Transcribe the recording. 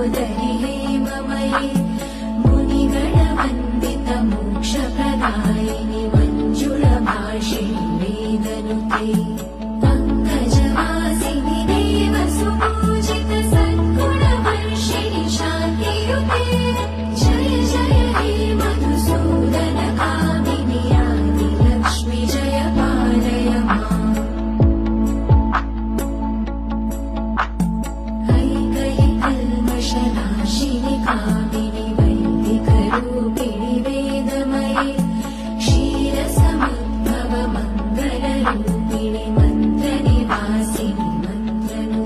ेवमये मुनिगणवन्दित मोक्षप्रदायिनि मञ्जुलभाषिणि वेदनुते नि वैदिकरूपिणि वेदमये क्षीरसमुद्भवमङ्गलरूपिणि मन्त्रनि वासिनि मन्त्रनु